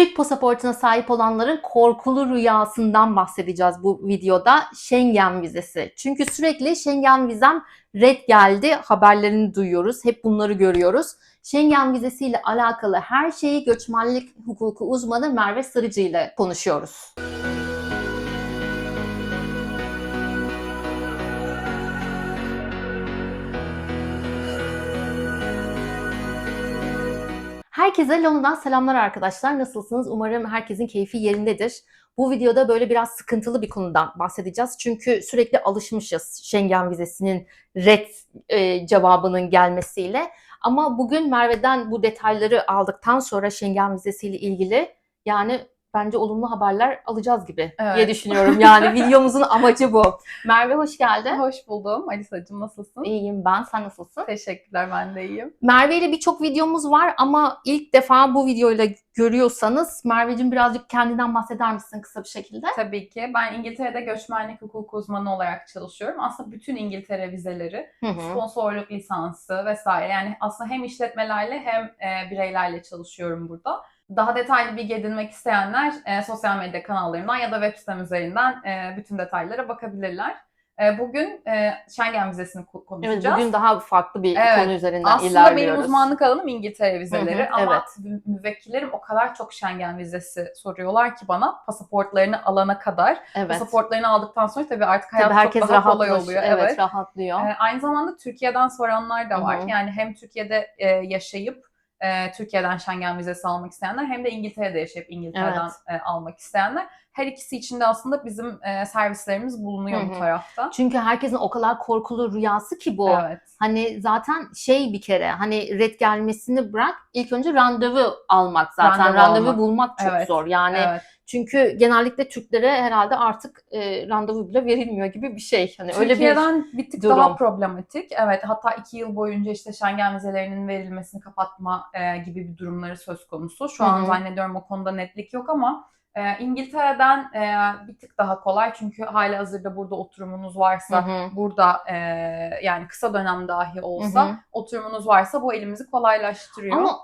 Türk pasaportuna sahip olanların korkulu rüyasından bahsedeceğiz bu videoda. Schengen vizesi. Çünkü sürekli Schengen vizem red geldi haberlerini duyuyoruz. Hep bunları görüyoruz. Schengen vizesiyle alakalı her şeyi göçmenlik hukuku uzmanı Merve Sarıcı ile konuşuyoruz. Herkese Londra'dan selamlar arkadaşlar. Nasılsınız? Umarım herkesin keyfi yerindedir. Bu videoda böyle biraz sıkıntılı bir konudan bahsedeceğiz. Çünkü sürekli alışmışız Schengen vizesinin red e, cevabının gelmesiyle. Ama bugün Merve'den bu detayları aldıktan sonra Schengen vizesiyle ilgili yani bence olumlu haberler alacağız gibi diye Evet. düşünüyorum. Yani videomuzun amacı bu. Merve hoş geldin. Hoş buldum. Alisa'cığım nasılsın? İyiyim ben. Sen nasılsın? Teşekkürler ben de iyiyim. Merve ile birçok videomuz var ama ilk defa bu videoyla görüyorsanız Merve'cim birazcık kendinden bahseder misin kısa bir şekilde? Tabii ki. Ben İngiltere'de göçmenlik hukuku uzmanı olarak çalışıyorum. Aslında bütün İngiltere vizeleri, Hı hı. sponsorluk lisansı vesaire. Yani aslında hem işletmelerle hem e, bireylerle çalışıyorum burada. Daha detaylı bilgi edinmek isteyenler e, sosyal medya kanallarımdan ya da web sitem üzerinden e, bütün detaylara bakabilirler. E, bugün e, Schengen vizesini ko- Evet konuşacağız. bugün daha farklı bir Evet, konu üzerinden Aslında ilerliyoruz. benim uzmanlık alanım İngiltere vizeleri Hı hı, ama evet. mü- müvekkillerim o kadar çok Schengen vizesi soruyorlar ki bana pasaportlarını alana kadar. Evet. Pasaportlarını aldıktan sonra tabii artık hayat Tabii herkes çok daha kolay oluyor. Evet, Evet. rahatlıyor. Ee, aynı zamanda Türkiye'den soranlar da var. Hı hı. Yani hem Türkiye'de e, yaşayıp e, Türkiye'den Schengen vizesi almak isteyenler hem de İngiltere'de yaşayıp İngiltere'den e, almak isteyenler. Her ikisi için de aslında bizim e, servislerimiz bulunuyor Hı bu tarafta. Çünkü herkesin o kadar korkulu rüyası ki bu. Evet. Hani zaten şey bir kere hani red gelmesini bırak ilk önce randevu almak zaten. Randevu Randevu, almak. bulmak çok Evet, zor. Yani evet. Çünkü genellikle Türklere herhalde artık e, randevu bile verilmiyor gibi bir şey. Hani öyle bir Türkiye'den bir, tık durum. daha problematik. Evet hatta iki yıl boyunca işte Schengen vizelerinin verilmesini kapatma e, gibi bir durumları söz konusu. Şu an hı. zannediyorum o konuda netlik yok ama e, İngiltere'den e, bir tık daha kolay. Çünkü hali hazırda burada oturumunuz varsa Hı hı. burada e, yani kısa dönem dahi olsa Hı hı. oturumunuz varsa bu elimizi kolaylaştırıyor. Ama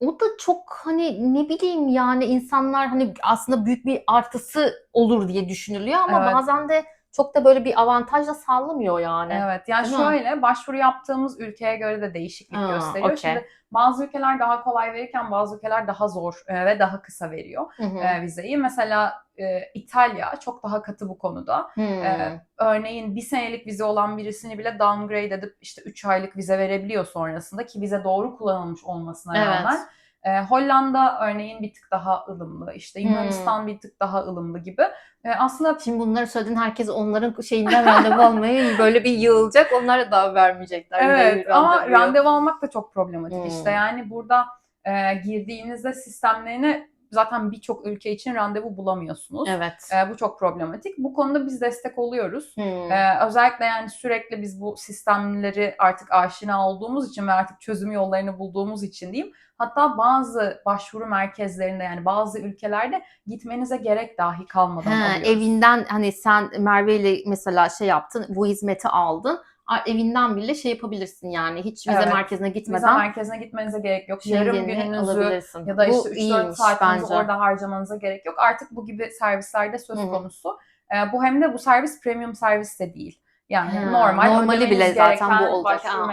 o da çok hani ne bileyim yani insanlar hani aslında büyük bir artısı olur diye düşünülüyor ama Evet. bazen de çok da böyle bir avantaj da sağlamıyor yani. Evet yani Değil mi? şöyle başvuru yaptığımız ülkeye göre de değişiklik Ha, gösteriyor. okey. Şimdi bazı ülkeler daha kolay verirken bazı ülkeler daha zor e, ve daha kısa veriyor. Hı hı. e, vizeyi. Mesela e, İtalya çok daha katı bu konuda. Hmm. E, örneğin bir senelik vize olan birisini bile downgrade edip işte 3 aylık vize verebiliyor sonrasında ki vize doğru kullanılmış olmasına Evet. rağmen. E, Hollanda örneğin bir tık daha ılımlı, işte Hmm. Yunanistan bir tık daha ılımlı gibi. E, aslında Şimdi bunları söyledin herkes onların şeyinden randevu almayı böyle bir yığılacak. Onlara da vermeyecekler. evet ama randevu almak da çok problematik Hmm. işte. Yani burada e, girdiğinizde sistemlerine zaten birçok ülke için randevu bulamıyorsunuz. Evet. E, bu çok problematik. Bu konuda biz destek oluyoruz. Hmm. Ee, özellikle yani sürekli biz bu sistemleri artık aşina olduğumuz için ve artık çözüm yollarını bulduğumuz için diyeyim. Hatta bazı başvuru merkezlerinde yani bazı ülkelerde gitmenize gerek dahi kalmadan Ha, alıyoruz. evinden hani sen Merve ile mesela şey yaptın bu hizmeti aldın. Evinden bile şey yapabilirsin yani hiç vize Evet. merkezine Vize gitmeden merkezine gitmenize gerek yok. Yarım gününüzü ya da işte Bu 3-4 iyiymiş saatinizi bence. orada harcamanıza gerek yok. Artık bu gibi servislerde söz Hı hı. konusu. Ee, bu hem de bu servis premium servis de değil. Yani Ha, normal normali bile zaten bu olacak. başvuru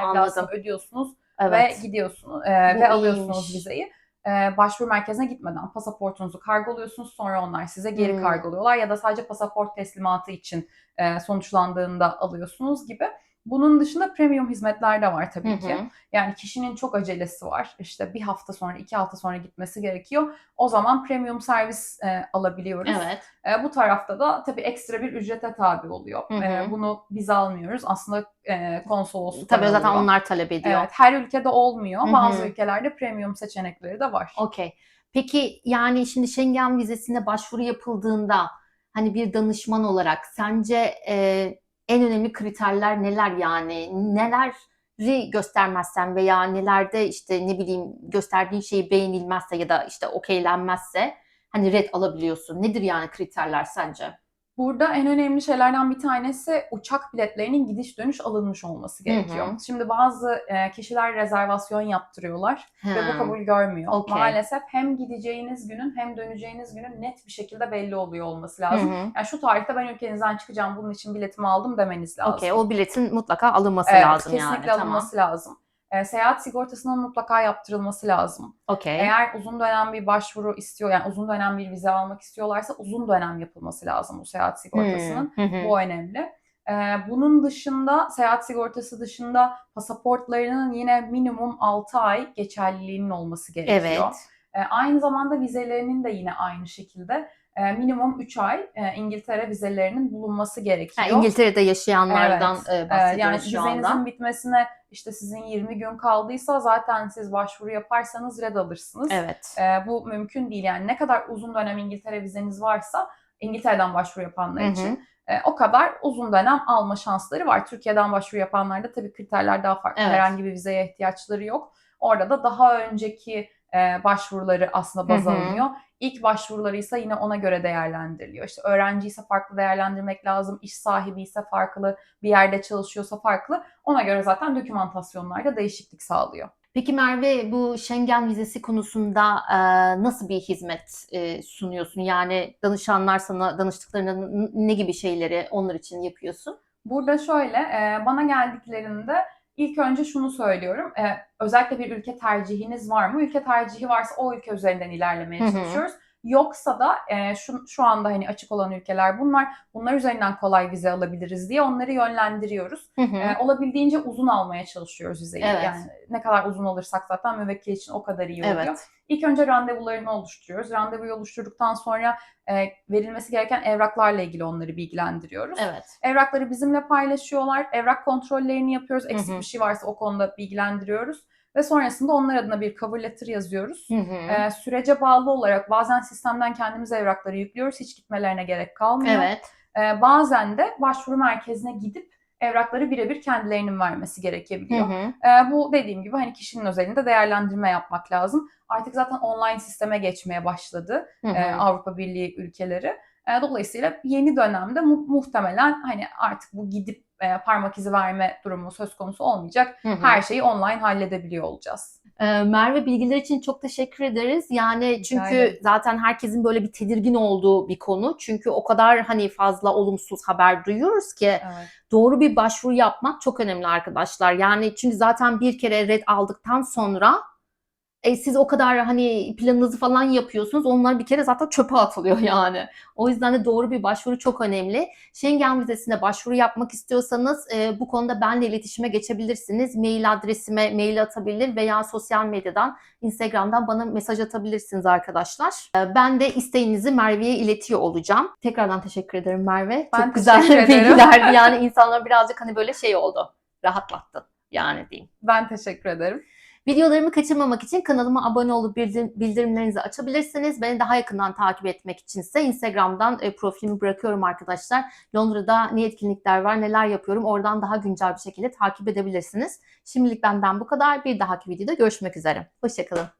ödüyorsunuz Evet. ve gidiyorsunuz e, Bu ve alıyorsunuz iyiymiş. vizeyi. E, başvuru merkezine gitmeden pasaportunuzu kargoluyorsunuz sonra onlar size geri Hmm. kargoluyorlar ya da sadece pasaport teslimatı için e, sonuçlandığında alıyorsunuz gibi. Bunun dışında premium hizmetler de var tabii Hı ki. Yani kişinin çok acelesi var. İşte bir hafta sonra, iki hafta sonra gitmesi gerekiyor. O zaman premium servis e, alabiliyoruz. Evet. E, bu tarafta da tabii ekstra bir ücrete tabi oluyor. Hı hı. E, bunu biz almıyoruz. Aslında e, konsolosluklar Tabii zaten alıyor. onlar talep ediyor. Evet, her ülkede olmuyor. Hı hı. Bazı ülkelerde premium seçenekleri de var. Okey. Peki yani şimdi Schengen vizesine başvuru yapıldığında hani bir danışman olarak sence e, en önemli kriterler neler yani? Neleri göstermezsen veya nelerde işte ne bileyim gösterdiğin şey beğenilmezse ya da işte okeylenmezse hani red alabiliyorsun. Nedir yani kriterler sence? Burada en önemli şeylerden bir tanesi uçak biletlerinin gidiş dönüş alınmış olması gerekiyor. hı. Şimdi bazı e, kişiler rezervasyon yaptırıyorlar ve bu kabul görmüyor. Okey. Maalesef hem gideceğiniz günün hem döneceğiniz günün net bir şekilde belli oluyor olması Hı lazım. hı. Yani şu tarihte ben ülkenizden çıkacağım bunun için biletimi aldım demeniz lazım. Okey, o biletin mutlaka alınması Evet, lazım kesinlikle yani. alınması lazım. E, seyahat sigortasının mutlaka yaptırılması lazım. Okey. Eğer uzun dönem bir başvuru istiyor, yani uzun dönem bir vize almak istiyorlarsa uzun dönem yapılması lazım bu seyahat sigortasının. Hmm, hı hı. Bu önemli. Ee, bunun dışında, seyahat sigortası dışında pasaportlarının yine minimum 6 ay geçerliliğinin olması gerekiyor. Evet. Ee, aynı zamanda vizelerinin de yine aynı şekilde e, minimum 3 ay e, İngiltere vizelerinin bulunması gerekiyor. Ha, İngiltere'de yaşayanlardan Evet, e, Ee, bahsediyoruz yani şu vizenizin anda. bitmesine işte sizin 20 gün kaldıysa zaten siz başvuru yaparsanız red alırsınız. Evet. Ee, bu mümkün değil. Yani ne kadar uzun dönem İngiltere vizeniz varsa İngiltere'den başvuru yapanlar Hı hı. için e, o kadar uzun dönem alma şansları var. Türkiye'den başvuru yapanlarda tabii kriterler daha farklı. Evet. Herhangi bir vizeye ihtiyaçları yok. Orada da daha önceki e, başvuruları aslında baz Hı hı. alınıyor. İlk başvuruları ise yine ona göre değerlendiriliyor. İşte öğrenci ise farklı değerlendirmek lazım, iş sahibi ise farklı, bir yerde çalışıyorsa farklı. Ona göre zaten dokümantasyonlarda değişiklik sağlıyor. Peki Merve bu Schengen vizesi konusunda e, nasıl bir hizmet e, sunuyorsun? Yani danışanlar sana danıştıklarında n- ne gibi şeyleri onlar için yapıyorsun? Burada şöyle, e, bana geldiklerinde ilk önce şunu söylüyorum. E, özellikle bir ülke tercihiniz var mı? Ülke tercihi varsa o ülke üzerinden ilerlemeye Hı hı. çalışıyoruz. Yoksa da e, şu, şu anda hani açık olan ülkeler bunlar. Bunlar üzerinden kolay vize alabiliriz diye onları yönlendiriyoruz. Hı hı. E, olabildiğince uzun almaya çalışıyoruz vizeyi. Evet. Yani ne kadar uzun alırsak zaten müvekkil için o kadar iyi oluyor. Evet. İlk önce randevularını oluşturuyoruz. Randevuyu oluşturduktan sonra e, verilmesi gereken evraklarla ilgili onları bilgilendiriyoruz. Evet. Evrakları bizimle paylaşıyorlar. Evrak kontrollerini yapıyoruz. Eksik Hı hı. bir şey varsa o konuda bilgilendiriyoruz. Ve sonrasında onlar adına bir cover letter yazıyoruz. Hı hı. Ee, sürece bağlı olarak bazen sistemden kendimiz evrakları yüklüyoruz. Hiç gitmelerine gerek kalmıyor. Evet. Ee, bazen de başvuru merkezine gidip evrakları birebir kendilerinin vermesi Hı gerekebiliyor. hı. Ee, bu dediğim gibi hani kişinin özelinde değerlendirme yapmak lazım. Artık zaten online sisteme geçmeye başladı Hı hı. e, Avrupa Birliği ülkeleri. E, dolayısıyla yeni dönemde mu- muhtemelen hani artık bu gidip e, parmak izi verme durumu söz konusu olmayacak. Hı hı. Her şeyi online halledebiliyor olacağız. Ee, Merve bilgiler için çok teşekkür ederiz. Yani çünkü zaten herkesin böyle bir tedirgin olduğu bir konu. Çünkü o kadar hani fazla olumsuz haber duyuyoruz ki Evet. doğru bir başvuru yapmak çok önemli arkadaşlar. Yani çünkü zaten bir kere red aldıktan sonra e, siz o kadar hani planınızı falan yapıyorsunuz. Onlar bir kere zaten çöpe atılıyor yani. O yüzden de doğru bir başvuru çok önemli. Schengen vizesine başvuru yapmak istiyorsanız e, bu konuda benimle iletişime geçebilirsiniz. Mail adresime mail atabilir veya sosyal medyadan, Instagram'dan bana mesaj atabilirsiniz arkadaşlar. E, ben de isteğinizi Merve'ye iletiyor olacağım. Tekrardan teşekkür ederim Merve. Ben çok güzel bilgilerdi. Yani insanlar birazcık hani böyle şey oldu. Rahatlattı yani diyeyim. Ben teşekkür ederim. Videolarımı kaçırmamak için kanalıma abone olup bildirim- bildirimlerinizi açabilirsiniz. Beni daha yakından takip etmek içinse Instagram'dan e, profilimi bırakıyorum arkadaşlar. Londra'da ne etkinlikler var, neler yapıyorum oradan daha güncel bir şekilde takip edebilirsiniz. Şimdilik benden bu kadar. Bir dahaki videoda görüşmek üzere. Hoşçakalın.